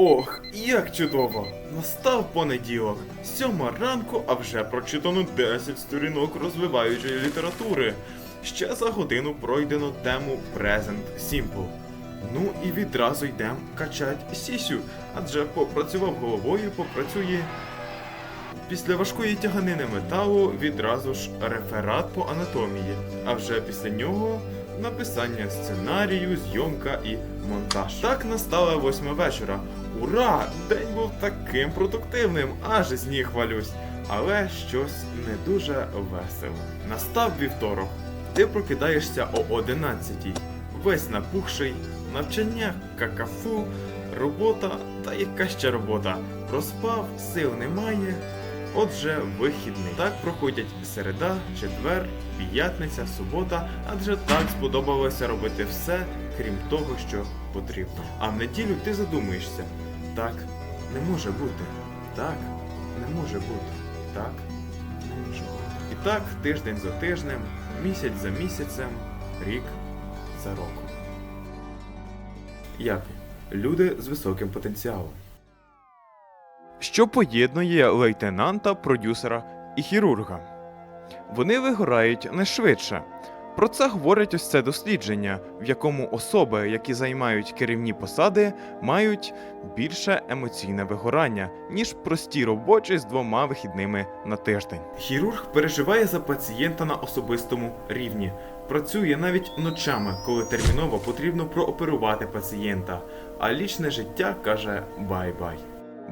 Ох, як чудово! Настав понеділок, сьома ранку, а вже прочитано 10 сторінок розвиваючої літератури. Ще за годину пройдено тему Present Simple. Ну і відразу йдемо качать сісю, адже попрацював головою, попрацює. Після важкої тяганини металу відразу ж реферат по анатомії, а вже після нього написання сценарію, зйомка і монтаж. Так настала восьма вечора. Ура! День був таким продуктивним, аж з ніг валюсь. Але щось не дуже весело. Настав вівторок. Ти прокидаєшся о 11-й. весь напухший, навчання какафу, робота та яка ще робота. Проспав, сил немає. Отже, вихідний. Так проходять середа, четвер, п'ятниця, субота, адже так сподобалося робити все, крім того, що потрібно. А в неділю ти задумуєшся. Так не може бути. Так не може бути. Так не може бути. І так, тиждень за тижнем, місяць за місяцем, рік за роком. Як? Люди з високим потенціалом. Що поєднує лейтенанта, продюсера і хірурга? Вони вигорають не швидше. Про це говорить ось це дослідження, в якому особи, які займають керівні посади, мають більше емоційне вигорання, ніж прості робочі з двома вихідними на тиждень. Хірург переживає за пацієнта на особистому рівні. Працює навіть ночами, коли терміново потрібно прооперувати пацієнта, а лічне життя каже бай-бай.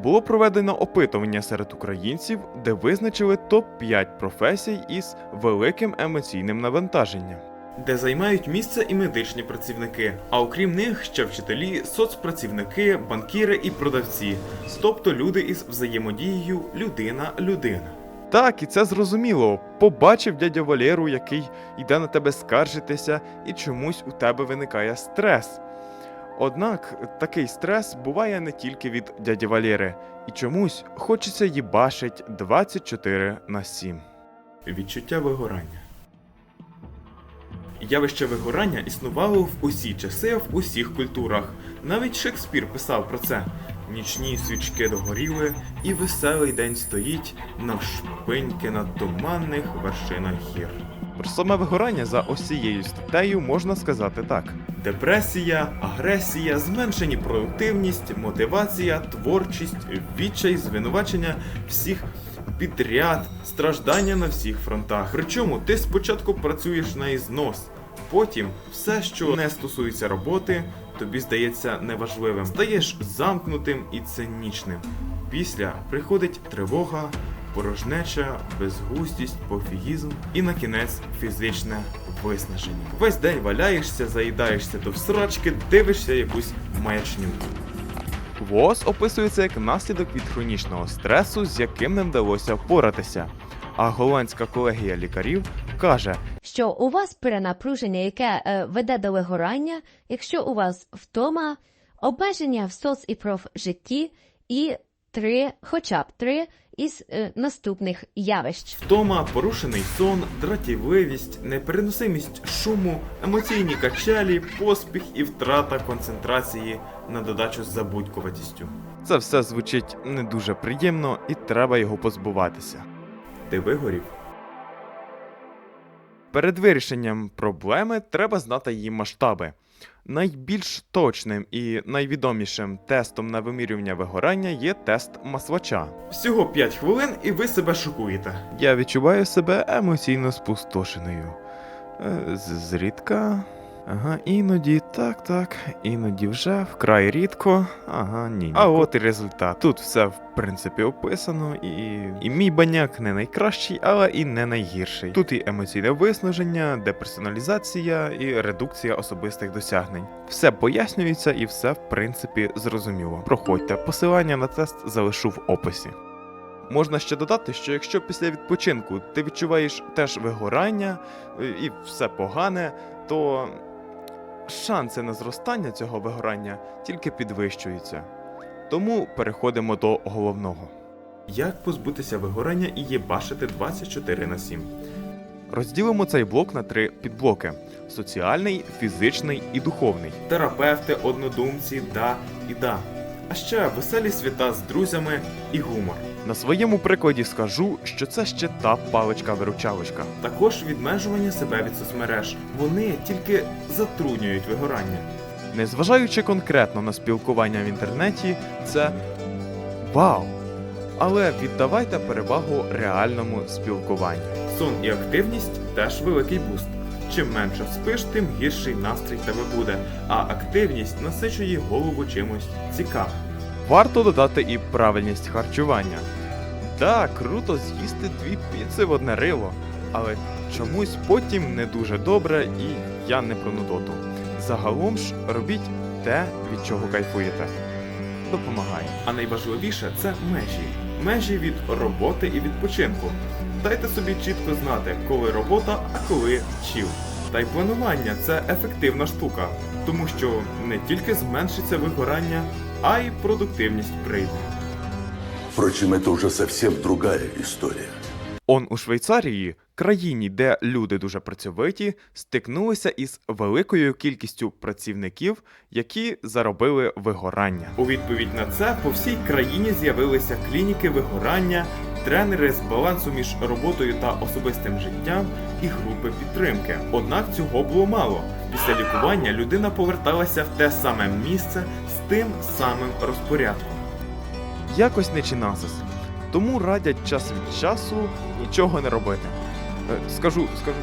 Було проведено опитування серед українців, де визначили топ-5 професій із великим емоційним навантаженням. Де займають місце і медичні працівники, а окрім них ще вчителі, соцпрацівники, банкіри і продавці, тобто люди із взаємодією людина-людина. Так, і це зрозуміло. Побачив дядя Валеру, який йде на тебе скаржитися, і чомусь у тебе виникає стрес. Однак такий стрес буває не тільки від дяді Валєри, і чомусь хочеться їбашить 24 на 7. Відчуття вигорання. Явище вигорання існувало в усі часи в усіх культурах. Навіть Шекспір писав про це. Нічні свічки догоріли, і веселий день стоїть навшпиньки на туманних вершинах гір. Про саме вигорання за ось цією статтею можна сказати так: депресія, агресія, зменшені продуктивність, мотивація, творчість, відчай, звинувачення всіх підряд, страждання на всіх фронтах. Причому ти спочатку працюєш на ізнос, потім все, що не стосується роботи, тобі здається неважливим. Стаєш замкнутим і цинічним. Після приходить тривога, порожнеча, безгустість, пофігізм і на кінець фізичне виснаження. Весь день валяєшся, заїдаєшся до всрачки, дивишся якусь маячню. ВОЗ описується як наслідок від хронічного стресу, з яким не вдалося впоратися. А голландська колегія лікарів каже, що у вас перенапруження, яке е, веде до вигорання, якщо у вас втома, обмеження в соц і профжитті і три, хоча б три із е, наступних явищ. Втома, порушений сон, дратівливість, непереносимість шуму, емоційні качалі, поспіх і втрата концентрації на додачу з забудькуватістю. Це все звучить не дуже приємно і треба його позбуватися. Ти вигорів? Перед вирішенням проблеми треба знати її масштаби. Найбільш точним і найвідомішим тестом на вимірювання вигорання є тест масвача. Всього 5 хвилин, і ви себе шокуєте. Я відчуваю себе емоційно спустошеною. Е, Зрідка. Ага, іноді так, так, іноді вже вкрай рідко. Ага, ні. А от і результат. Тут все в принципі описано, і, і мій баняк не найкращий, але і не найгірший. Тут і емоційне виснаження, деперсоналізація і редукція особистих досягнень. Все пояснюється і все в принципі зрозуміло. Проходьте, посилання на тест залишу в описі. Можна ще додати, що якщо після відпочинку ти відчуваєш теж вигорання е, і все погане, то шанси на зростання цього вигорання тільки підвищуються. Тому переходимо до головного. Як позбутися вигорання і єбашити 24 на 7? Розділимо цей блок на три підблоки: соціальний, фізичний і духовний. Терапевти, однодумці, да і да. а ще веселі свята з друзями і гумор. На своєму прикладі скажу, що це ще та паличка-виручалочка. Також відмежування себе від соцмереж. Вони тільки затруднюють вигорання. Незважаючи конкретно на спілкування в інтернеті, це вау! Але віддавайте перевагу реальному спілкуванню. Сон і активність теж великий буст. Чим менше спиш, тим гірший настрій тебе буде, а активність насичує голову чимось цікавим. Варто додати і правильність харчування. Так, круто з'їсти дві піци в одне рило, але чомусь потім не дуже добре і я не про нудоту. Загалом ж робіть те, від чого кайфуєте. Допомагає. А найважливіше це межі. Межі від роботи і відпочинку. Дайте собі чітко знати, коли робота, а коли чіл. Та й планування це ефективна штука, тому що не тільки зменшиться вигорання, а й продуктивність прийде. Впрочем, это уже совсем другая история. Он у Швейцарії, країні, де люди дуже працьовиті, стикнулися із великою кількістю працівників, які заробили вигорання. У відповідь на це по всій країні з'явилися клініки вигорання, тренери з балансу між роботою та особистим життям і групи підтримки. Однак цього було мало. Після лікування людина поверталася в те саме місце тим самим розпорядком. Якось не чинасис. Тому радять час від часу нічого не робити. Е, Скажу, скажу.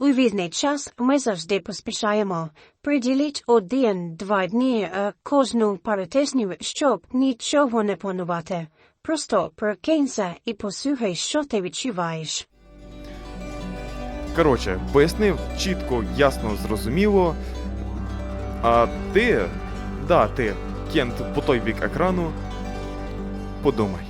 У вільний час ми завжди поспішаємо. Приділіть один-два дні е, кожну пару тижнів, щоб нічого не планувати. Просто прокинься і послухай, що ти відчуваєш. Коротше, пояснив чітко, ясно, зрозуміло. А ти, да, ти, Кент, по той бік екрану, подумай.